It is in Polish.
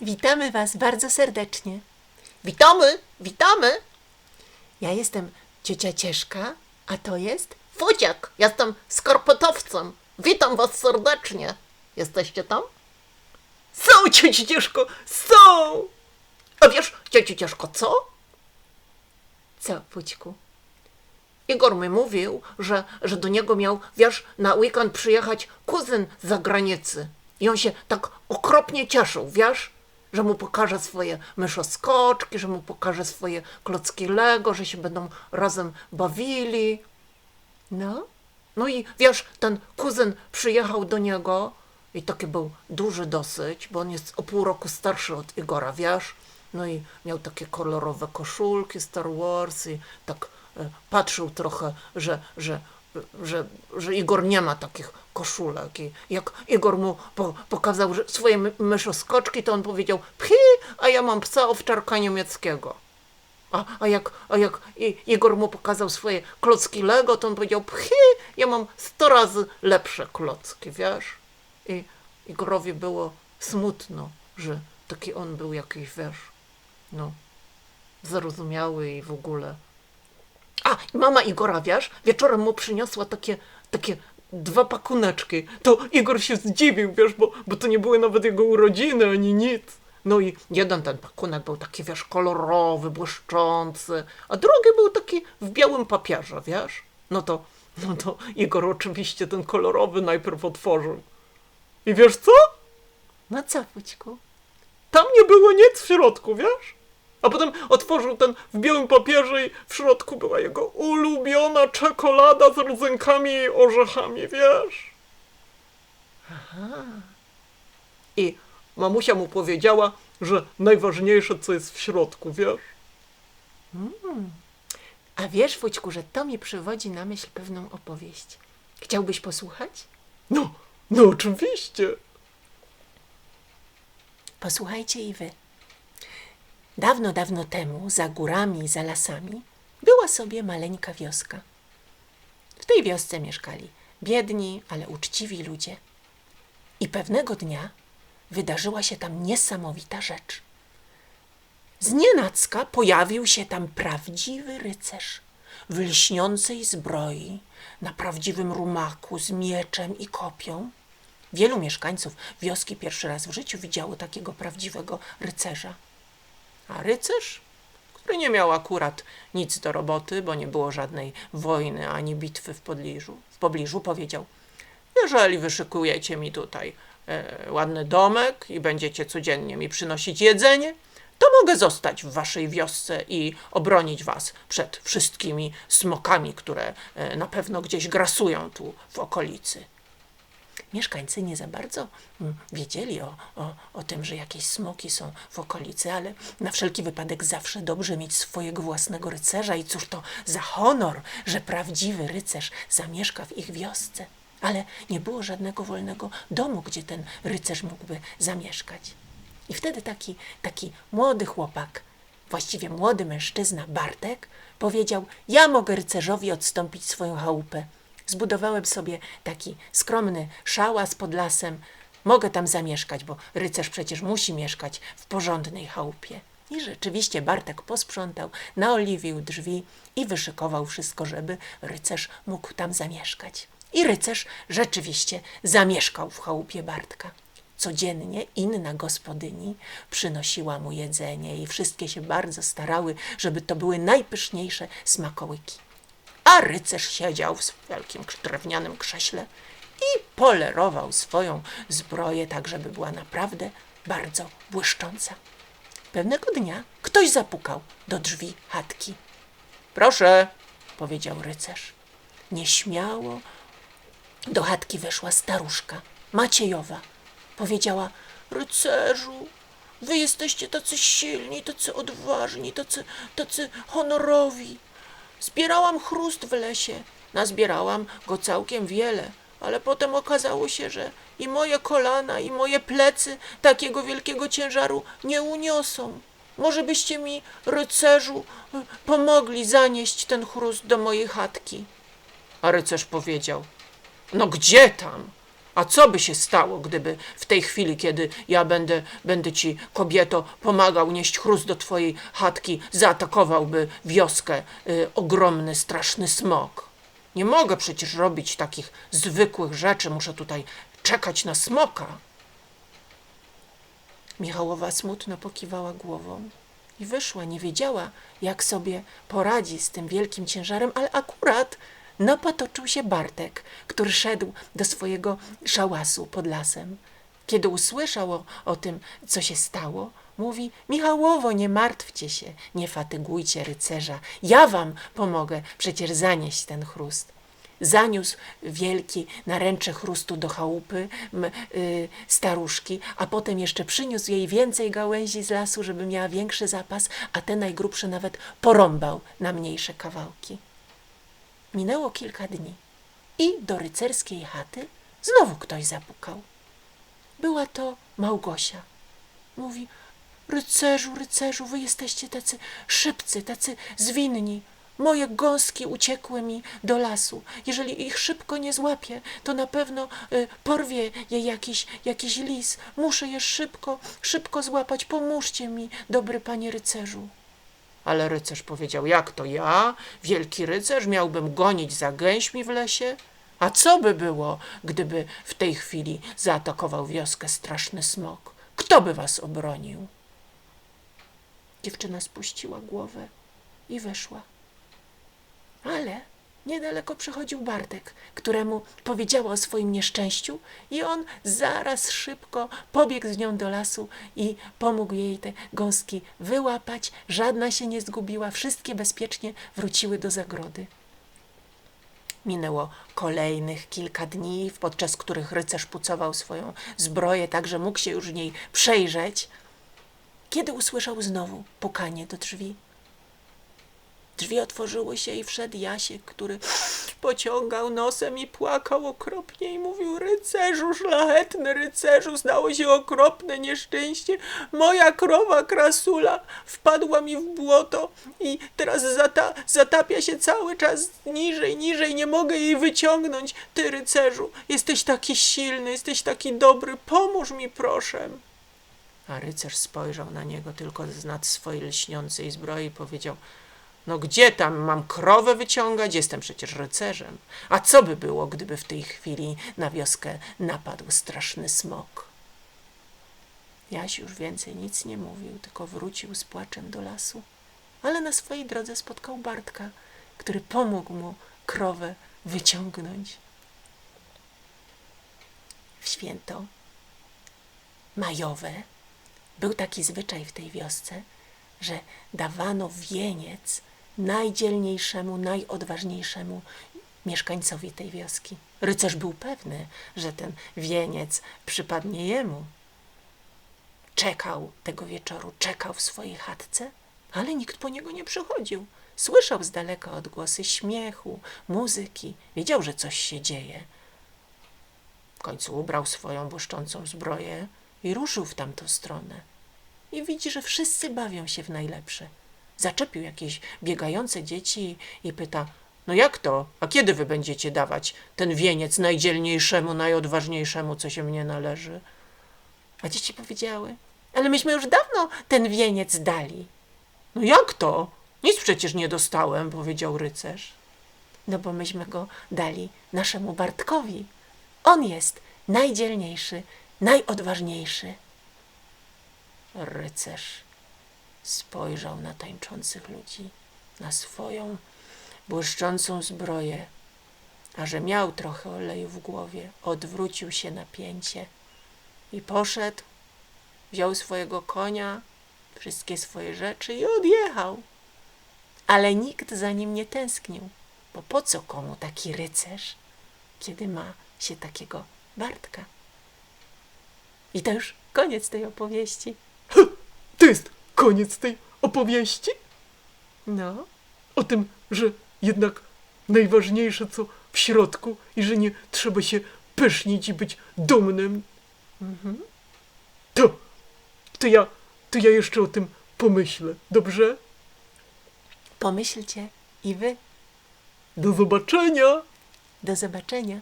Witamy Was bardzo serdecznie. Witamy, witamy. Ja jestem ciocia Cieszka, a to jest Fudziak, jestem skarpetowcem. Witam was serdecznie. Jesteście tam? Są, ciociu Cieszko, są. A wiesz, ciociu Cieszko, co? co, Pućku? Igor mi mówił, że, że do niego miał, wiesz, na weekend przyjechać kuzyn z zagranicy. I on się tak okropnie cieszył, wiesz, że mu pokaże swoje myszoskoczki, że mu pokaże swoje klocki Lego, że się będą razem bawili. No, No i wiesz, ten kuzyn przyjechał do niego i taki był duży dosyć, bo on jest o pół roku starszy od Igora, wiesz? No i miał takie kolorowe koszulki Star Wars i tak e, patrzył trochę, że, że, że, że Igor nie ma takich koszulek. I jak Igor mu po, pokazał swoje my- myszoskoczki, to on powiedział, pchi, a ja mam psa owczarka niemieckiego. A, a, jak, a jak Igor mu pokazał swoje klocki Lego, to on powiedział, pchi, ja mam sto razy lepsze klocki, wiesz? I Igorowi było smutno, że taki on był jakiś, wiesz, no, zarozumiały i w ogóle. A, mama Igora, wiesz, wieczorem mu przyniosła takie, takie dwa pakuneczki. To Igor się zdziwił, wiesz, bo, bo to nie były nawet jego urodziny ani nic. No i jeden ten pakunek był taki, wiesz, kolorowy, błyszczący, a drugi był taki w białym papierze, wiesz. No to, no to Igor oczywiście ten kolorowy najpierw otworzył. I wiesz co? no co, Pućku? Tam nie było nic w środku, wiesz? A potem otworzył ten w białym papierze i w środku była jego ulubiona czekolada z rodzynkami i orzechami, wiesz? I mamusia mu powiedziała, że najważniejsze co jest w środku, wiesz? A wiesz, Fućku, że to mi przywodzi na myśl pewną opowieść. Chciałbyś posłuchać? No, no oczywiście. Posłuchajcie i wy. Dawno, dawno temu, za górami i za lasami, była sobie maleńka wioska. W tej wiosce mieszkali biedni, ale uczciwi ludzie. I pewnego dnia wydarzyła się tam niesamowita rzecz. Znienacka pojawił się tam prawdziwy rycerz w lśniącej zbroi, na prawdziwym rumaku z mieczem i kopią. Wielu mieszkańców wioski pierwszy raz w życiu widziało takiego prawdziwego rycerza. A rycerz, który nie miał akurat nic do roboty, bo nie było żadnej wojny ani bitwy w pobliżu, w pobliżu powiedział: Jeżeli wyszykujecie mi tutaj e, ładny domek i będziecie codziennie mi przynosić jedzenie, to mogę zostać w waszej wiosce i obronić was przed wszystkimi smokami, które e, na pewno gdzieś grasują tu w okolicy. Mieszkańcy nie za bardzo mm, wiedzieli o, o, o tym, że jakieś smoki są w okolicy, ale na wszelki wypadek zawsze dobrze mieć swojego własnego rycerza i cóż to za honor, że prawdziwy rycerz zamieszka w ich wiosce. Ale nie było żadnego wolnego domu, gdzie ten rycerz mógłby zamieszkać. I wtedy taki, taki młody chłopak, właściwie młody mężczyzna, Bartek, powiedział: Ja mogę rycerzowi odstąpić swoją chałupę. Zbudowałem sobie taki skromny szałas pod lasem. Mogę tam zamieszkać, bo rycerz przecież musi mieszkać w porządnej chałupie. I rzeczywiście Bartek posprzątał, naoliwił drzwi i wyszykował wszystko, żeby rycerz mógł tam zamieszkać. I rycerz rzeczywiście zamieszkał w chałupie Bartka. Codziennie inna gospodyni przynosiła mu jedzenie i wszystkie się bardzo starały, żeby to były najpyszniejsze smakołyki. A rycerz siedział w wielkim drewnianym krześle i polerował swoją zbroję tak, żeby była naprawdę bardzo błyszcząca. Pewnego dnia ktoś zapukał do drzwi chatki. Proszę, powiedział rycerz. Nieśmiało do chatki weszła staruszka, Maciejowa. Powiedziała, rycerzu, wy jesteście tacy silni, tacy odważni, tacy, tacy honorowi. Zbierałam chrust w lesie, nazbierałam go całkiem wiele, ale potem okazało się, że i moje kolana, i moje plecy takiego wielkiego ciężaru nie uniosą. Może byście mi, rycerzu, pomogli zanieść ten chrust do mojej chatki? A rycerz powiedział: No gdzie tam? A co by się stało, gdyby w tej chwili, kiedy ja będę, będę ci, kobieto, pomagał nieść chrust do twojej chatki, zaatakowałby wioskę y, ogromny, straszny smok? Nie mogę przecież robić takich zwykłych rzeczy, muszę tutaj czekać na smoka. Michałowa smutno pokiwała głową i wyszła. Nie wiedziała, jak sobie poradzi z tym wielkim ciężarem, ale akurat napatoczył się Bartek, który szedł do swojego szałasu pod lasem. Kiedy usłyszał o, o tym, co się stało, mówi: Michałowo, nie martwcie się, nie fatygujcie rycerza. Ja wam pomogę przecież zanieść ten chrust zaniósł wielki naręcze chrustu do chałupy m, y, staruszki, a potem jeszcze przyniósł jej więcej gałęzi z lasu, żeby miała większy zapas, a te najgrubsze nawet porąbał na mniejsze kawałki. Minęło kilka dni i do rycerskiej chaty znowu ktoś zapukał. Była to Małgosia. Mówi, rycerzu, rycerzu, wy jesteście tacy szybcy, tacy zwinni. Moje gąski uciekły mi do lasu. Jeżeli ich szybko nie złapię, to na pewno y, porwie je jakiś, jakiś lis. Muszę je szybko, szybko złapać. Pomóżcie mi, dobry panie rycerzu. Ale rycerz powiedział, jak to ja, wielki rycerz, miałbym gonić za gęśmi w lesie? A co by było, gdyby w tej chwili zaatakował wioskę straszny smok? Kto by was obronił? Dziewczyna spuściła głowę i wyszła. Ale niedaleko przychodził Bartek, któremu powiedziała o swoim nieszczęściu i on zaraz szybko pobiegł z nią do lasu i pomógł jej te gąski wyłapać. Żadna się nie zgubiła, wszystkie bezpiecznie wróciły do zagrody. Minęło kolejnych kilka dni, podczas których rycerz pucował swoją zbroję, tak że mógł się już w niej przejrzeć, kiedy usłyszał znowu pukanie do drzwi. Drzwi otworzyły się i wszedł Jasiek, który pociągał nosem i płakał okropnie i mówił rycerzu, szlachetny rycerzu, stało się okropne nieszczęście. Moja krowa krasula wpadła mi w błoto i teraz zata zatapia się cały czas niżej, niżej, nie mogę jej wyciągnąć. Ty rycerzu, jesteś taki silny, jesteś taki dobry, pomóż mi proszę. A rycerz spojrzał na niego tylko z nad swojej lśniącej zbroi i powiedział – no gdzie tam mam krowę wyciągać? Jestem przecież rycerzem. A co by było, gdyby w tej chwili na wioskę napadł straszny smok? Jaś już więcej nic nie mówił, tylko wrócił z płaczem do lasu. Ale na swojej drodze spotkał Bartka, który pomógł mu krowę wyciągnąć. W święto majowe był taki zwyczaj w tej wiosce, że dawano wieniec najdzielniejszemu, najodważniejszemu mieszkańcowi tej wioski. Rycerz był pewny, że ten wieniec przypadnie jemu. Czekał tego wieczoru, czekał w swojej chatce, ale nikt po niego nie przychodził. Słyszał z daleka odgłosy śmiechu, muzyki, wiedział, że coś się dzieje. W końcu ubrał swoją błyszczącą zbroję i ruszył w tamtą stronę. I widzi, że wszyscy bawią się w najlepsze. Zaczepił jakieś biegające dzieci i pyta: No jak to? A kiedy wy będziecie dawać ten wieniec najdzielniejszemu, najodważniejszemu, co się mnie należy? A dzieci powiedziały: Ale myśmy już dawno ten wieniec dali. No jak to? Nic przecież nie dostałem, powiedział rycerz. No bo myśmy go dali naszemu Bartkowi. On jest najdzielniejszy, najodważniejszy. Rycerz spojrzał na tańczących ludzi, na swoją błyszczącą zbroję, a że miał trochę oleju w głowie, odwrócił się na pięcie i poszedł, wziął swojego konia, wszystkie swoje rzeczy i odjechał. Ale nikt za nim nie tęsknił, bo po co komu taki rycerz, kiedy ma się takiego Bartka? I to już koniec tej opowieści. To jest koniec tej opowieści? No, O tym, że jednak najważniejsze co w środku i że nie trzeba się pysznić i być dumnym. To, to ja, to ja jeszcze o tym pomyślę, dobrze? pomyślcie i wy. Do zobaczenia! Do zobaczenia.